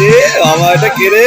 রে বাবা এটা কে রে?